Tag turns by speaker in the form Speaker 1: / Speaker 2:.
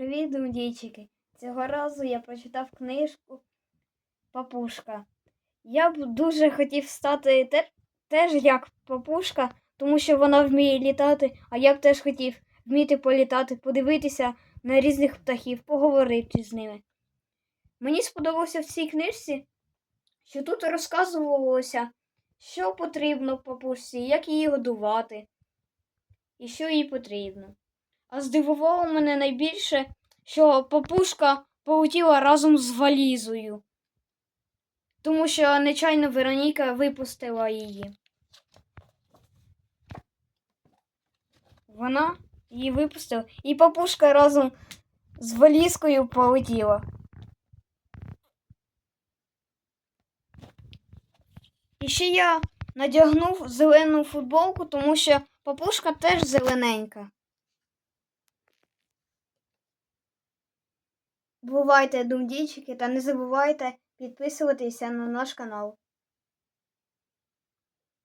Speaker 1: Привіт, думдійчики! Цього разу я прочитав книжку Папушка. Я б дуже хотів стати те- теж як папушка, тому що вона вміє літати, а я б теж хотів вміти політати, подивитися на різних птахів, поговорити з ними. Мені сподобалося в цій книжці, що тут розказувалося, що потрібно папушці, як її годувати і що їй потрібно. А здивувало мене найбільше, що папушка полетіла разом з валізою, тому що нечайно Вероніка випустила її. Вона її випустила, і папушка разом з валізкою полетіла. І ще я надягнув зелену футболку, тому що папушка теж зелененька. Бувайте, думдійчики, та не забувайте підписуватися на наш канал.